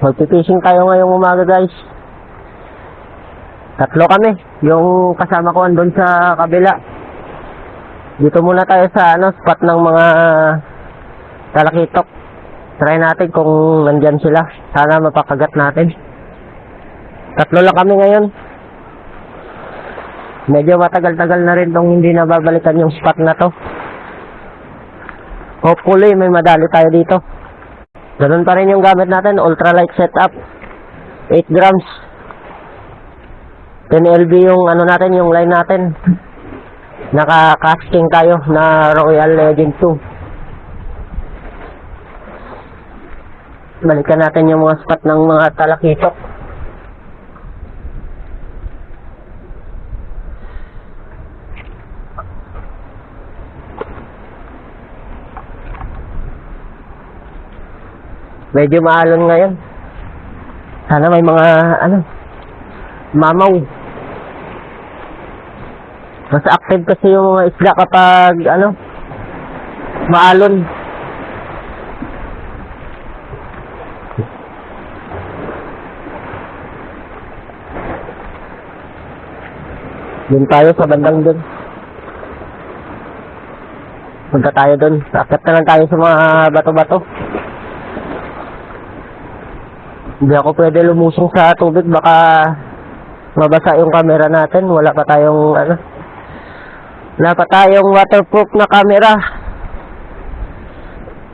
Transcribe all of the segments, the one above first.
Magpipishing tayo ngayong umaga guys. Tatlo kami. Yung kasama ko andun sa kabila. Dito muna tayo sa ano, spot ng mga talakitok. Try natin kung nandyan sila. Sana mapakagat natin. Tatlo lang kami ngayon. Medyo matagal-tagal na rin tong hindi nababalikan yung spot na to. Hopefully may madali tayo dito. Ganun pa rin yung gamit natin, ultralight setup. 8 grams. 10 LB yung ano natin, yung line natin. Naka-casting tayo na Royal Legend 2. Balikan natin yung mga spot ng mga talakitok. Medyo maalon ngayon. Sana may mga, ano, mamaw. Mas active kasi yung mga isda kapag, ano, maalon. Doon tayo sa bandang doon. Punta tayo doon. Akit na lang tayo sa mga bato-bato. Hindi ako pwede lumusong sa tubig. Baka mabasa yung camera natin. Wala pa tayong ano. Wala pa tayong waterproof na camera.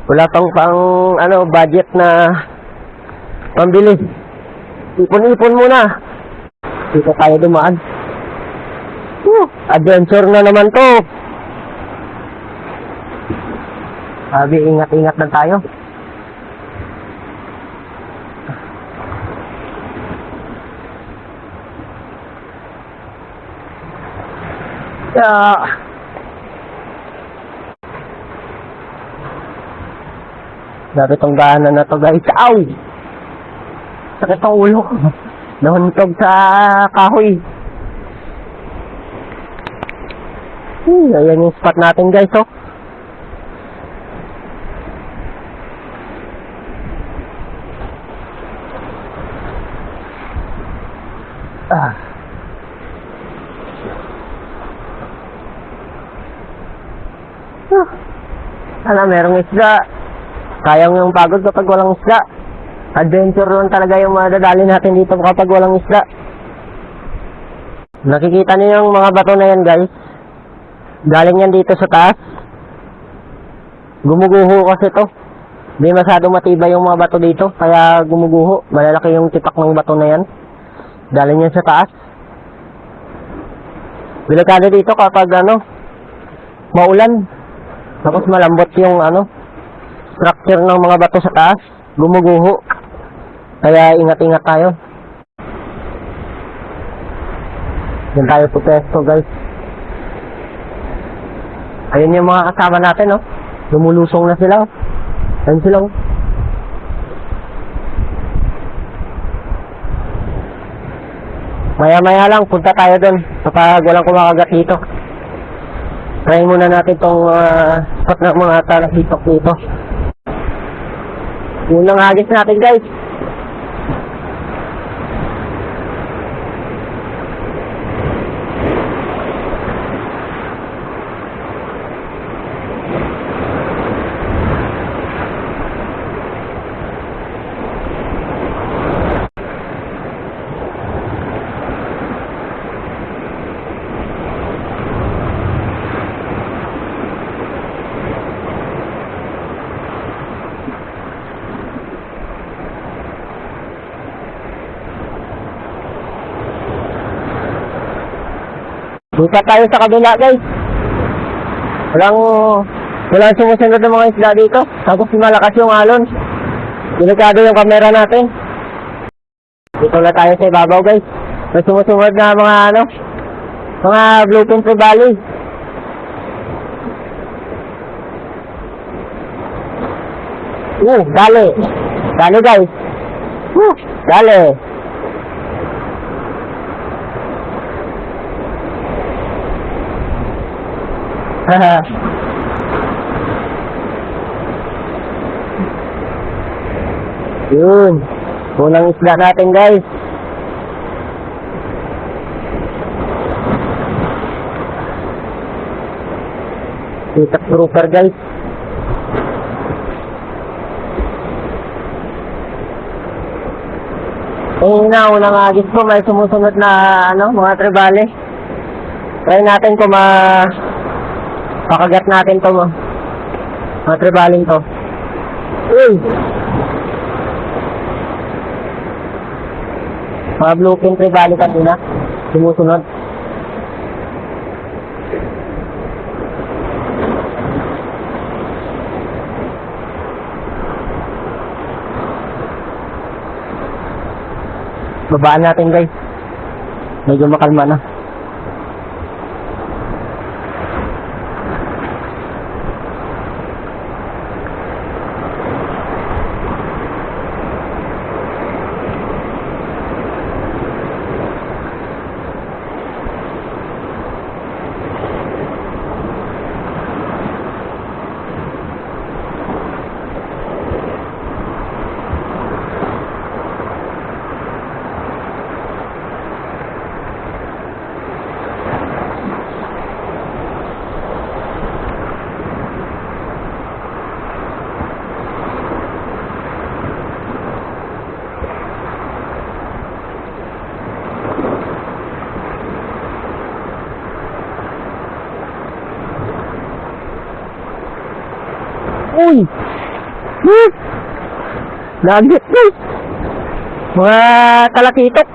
Wala pang pang ano budget na pambili. Ipon-ipon muna. Dito tayo dumaan. Whew, adventure na naman to. Sabi, ingat-ingat lang tayo. Yeah. Grabe tong daanan na to guys. Ow! Sakit ang ulo. Nahuntog sa kahoy. Hmm, ayan yung spot natin guys oh. Ah. Ah. Sana merong isda. Kayang yung pagod kapag walang isda. Adventure lang talaga yung madadali natin dito kapag walang isda. Nakikita niyo yung mga bato na yan guys. Galing yan dito sa taas. Gumuguho kasi to. Hindi masyado matibay yung mga bato dito. Kaya gumuguho. Malalaki yung tipak ng bato na yan. Galing yan sa taas. Delikado dito kapag ano, maulan. Tapos malambot yung ano, structure ng mga bato sa taas. Gumuguho. Kaya ingat-ingat tayo. Yan tayo po pesto guys. Ayun yung mga kasama natin, no? Lumulusong na sila. oh. Ayun sila, oh. Maya-maya lang, punta tayo doon kapag walang kumakagat dito. Try muna natin tong uh, spot ng mga talakitok dito. Unang hagis natin guys. Buka tayo sa kabila guys. Walang, walang sumusunod ng mga isda dito. Tapos malakas yung alon. Delikado yung camera natin. Dito na tayo sa ibabaw guys. May sumusunod na mga ano, mga bluepin sa valley. Uh, dali. Dali guys. Uh, dali. Yun. Unang isda natin guys. Itak grouper guys. Eh na, unang agis ko, may sumusunod na ano, mga trebale. Try natin kung ma... Pakagat natin to mo. Mga trebaling to. Uy! Mga bluefin trebale kanina. Sumusunod. Babaan natin guys. Medyo makalma na. Uy! Hmm! Nagit guys! Mga talakitok!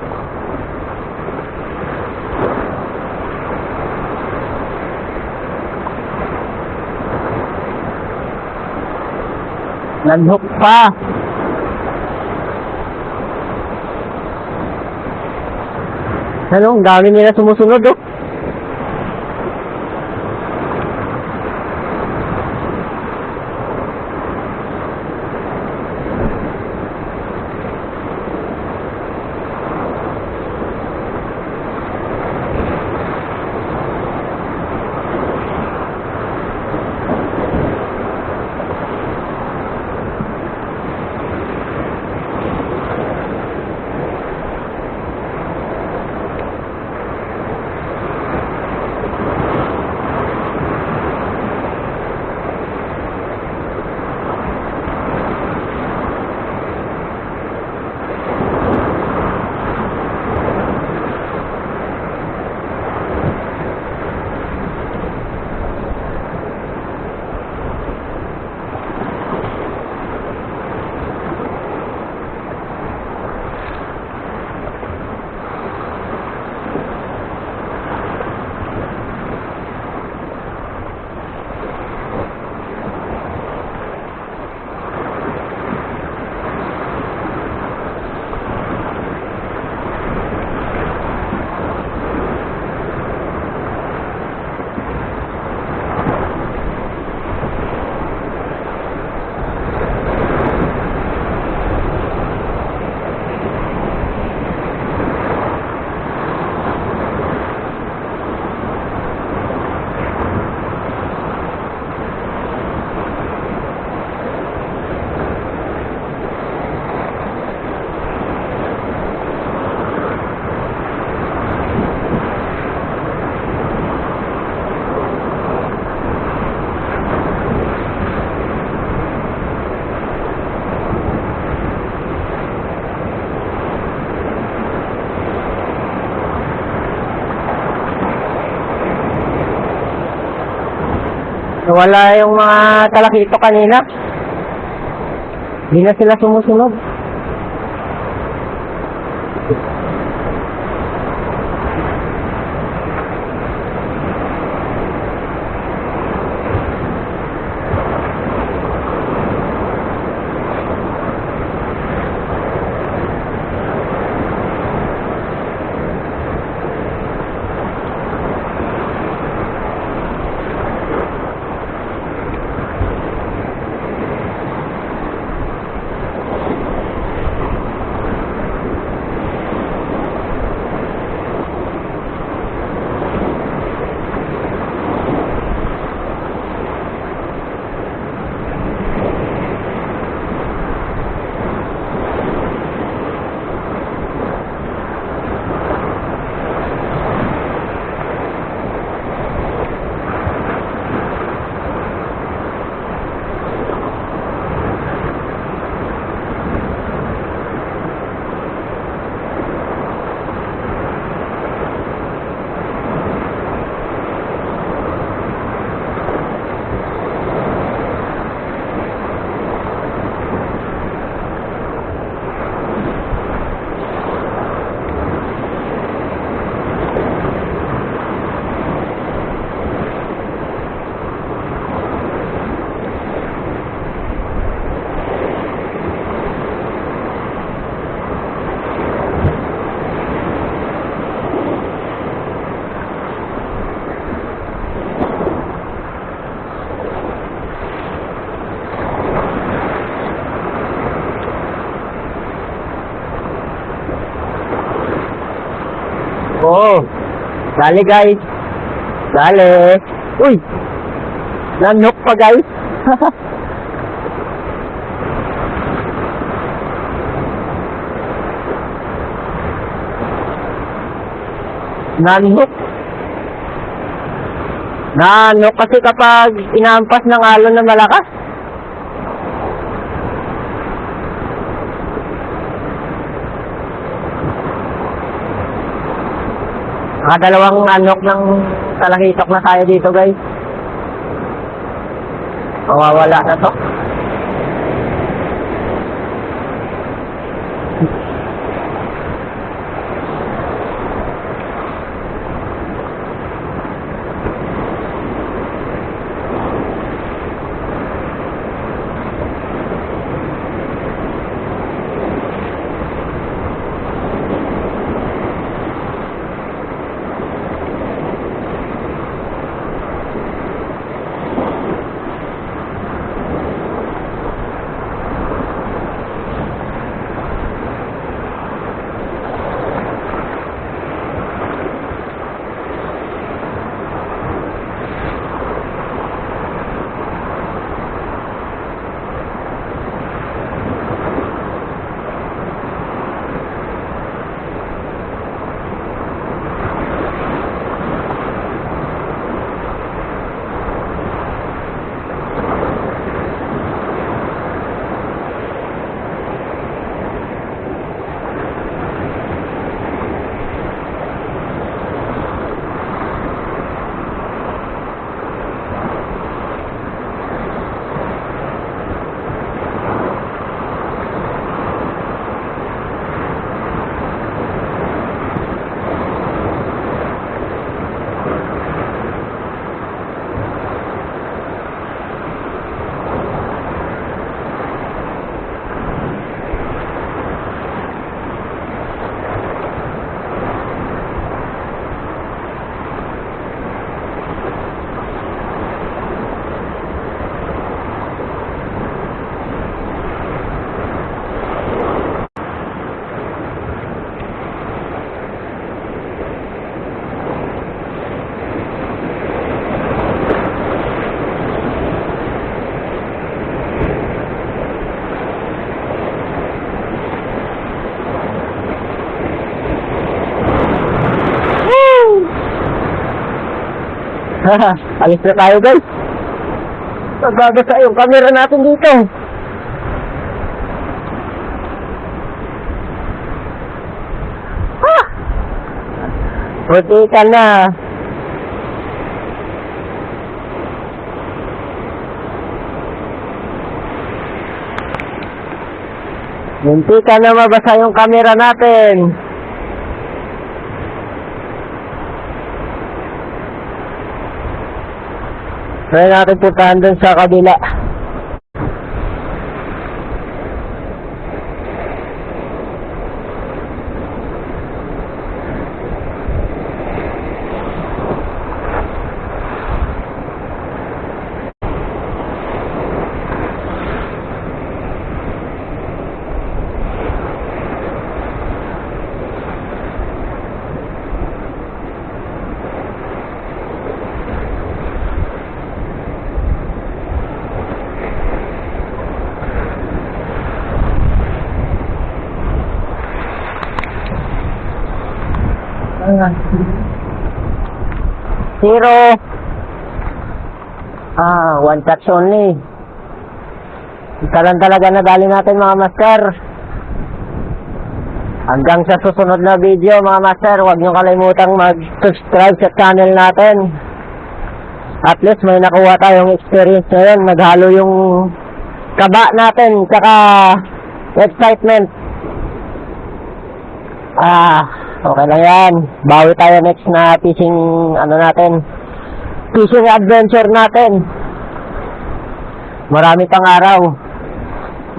Naghook pa! Ano, ang dami nila sumusunod oh. Wala yung mga talakito kanina. Hindi na sila sumusunod. Oo. Dali guys. Dali. Uy! Nanok pa guys. Nanok. Nanok kasi kapag inampas ng alon na malakas. Nakadalawang anok ng talakitok na tayo dito guys. Mawawala na to. Alis na tayo guys. Magbabasa yung camera natin dito. Ah! Puti ka na. Munti ka na mabasa yung camera natin. Try natin puntahan dun sa kabila. Zero. Ah, one touch only. Ika lang talaga nadali natin mga master. Hanggang sa susunod na video mga master, huwag niyo kalimutang mag-subscribe sa channel natin. At least may nakuha tayong experience ngayon. Naghalo yung kaba natin, tsaka excitement. Ah, okay lang yan. Bawi tayo next na fishing, ano natin, fishing adventure natin. Marami pang araw.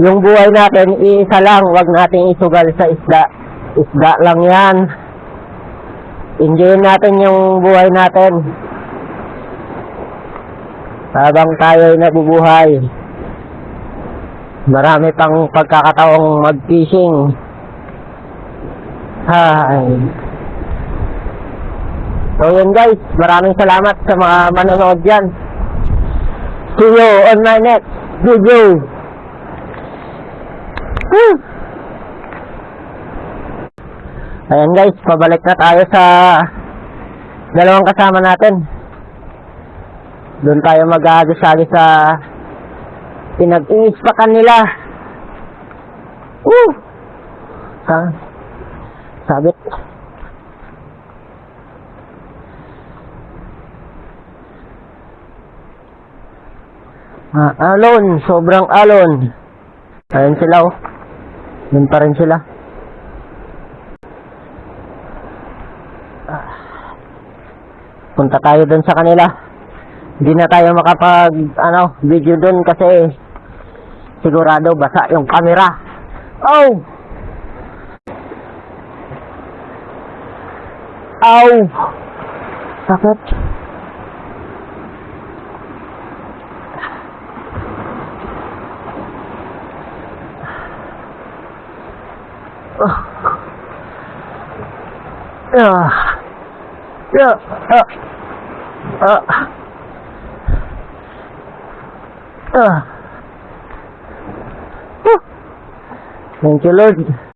Yung buhay natin, iisa lang, wag nating isugal sa isda. Isda lang yan. Enjoyin natin yung buhay natin. Habang tayo ay nabubuhay. Marami pang pagkakataong mag-fishing. Ay. So yun guys, maraming salamat sa mga manonood dyan. See you on my next video. Woo! Ayan guys, pabalik na tayo sa dalawang kasama natin. Doon tayo mag-agisagi sa pinag-iispakan nila. Woo! Sa sabit. Ah, alon, sobrang alon. Ayun sila oh. Doon pa rin sila. Punta tayo doon sa kanila. Hindi na tayo makapag ano, video doon kasi sigurado basa yung camera. Oh! Ow! Sakit. Ah. Yeah. Ah. Ah. Ah. Thank you, Lord.